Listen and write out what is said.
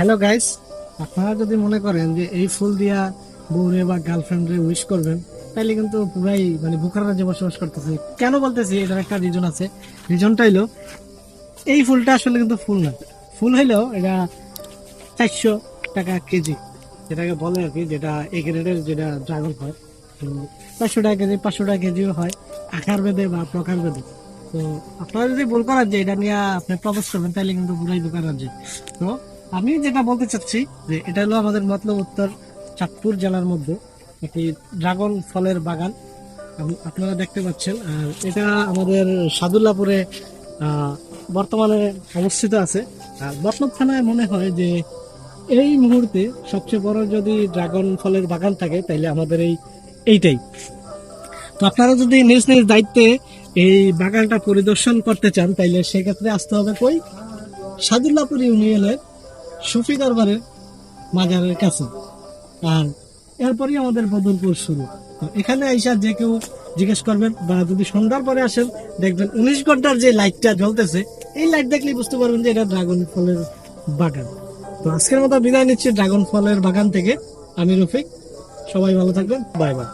Hello guys আপনারা যদি মনে করেন যে এই ফুল দিয়া বউরে বা গার্লফ্রেন্ডে উইশ করবেন তাহলে কিন্তু পুরাই মানে বুখার রাজ্যে বসবাস করতেছে। কেন বলতেছি? এটার একটা রিজন আছে। রিজনটা হইল, এই ফুলটা আসলে কিন্তু ফুল না। ফুল হইলেও এটা চারশো টাকা কেজি। যেটাকে বলে আর কি, যেটা এ গ্রেডের যেটা ড্রাগন হয়। চারশো টাকা কেজি, পাঁচশো টাকা কেজিও হয়। আকার বেঁধে বা প্রকার বেদে তো আপনারা যদি ভুল করার যে এটা নিয়ে আপনি প্রপোজ করবেন তাহলে কিন্তু পুরাই দোকান রাজ্যে তো আমি যেটা বলতে চাচ্ছি যে এটা হলো আমাদের মতলব উত্তর চাঁদপুর জেলার মধ্যে একটি ড্রাগন ফলের বাগান। আপ- আপনারা দেখতে পাচ্ছেন, আর এটা আমাদের সাদুল্লাপুরে বর্তমানে অবস্থিত আছে। আর বটনব থানায় মনে হয় যে এই মুহূর্তে সবচেয়ে বড় যদি ড্রাগন ফলের বাগান থাকে তাহলে আমাদের এই, এইটাই। তো আপনারা যদি নিজ নিজ দায়িত্বে এই বাগানটা পরিদর্শন করতে চান, তাইলে সেক্ষেত্রে আসতে হবে কই? সাদুল্লাপুর ইউনিয়নের সুফি দরবারের মাজারের কাছে। আর এরপরই আমাদের বদলপুর শুরু। এখানে আইসা যে কেউ জিজ্ঞেস করবেন বা যদি সন্ধ্যার পরে আসেন, দেখবেন উনিশ ঘণ্টার যে লাইটটা জ্বলতেছে, এই লাইট দেখলেই বুঝতে পারবেন যে এটা ড্রাগন ফলের বাগান। তো আজকের মতো বিদায় নিচ্ছি ড্রাগন ফলের বাগান থেকে। আমি রফিক, সবাই ভালো থাকবেন, বাই বাই।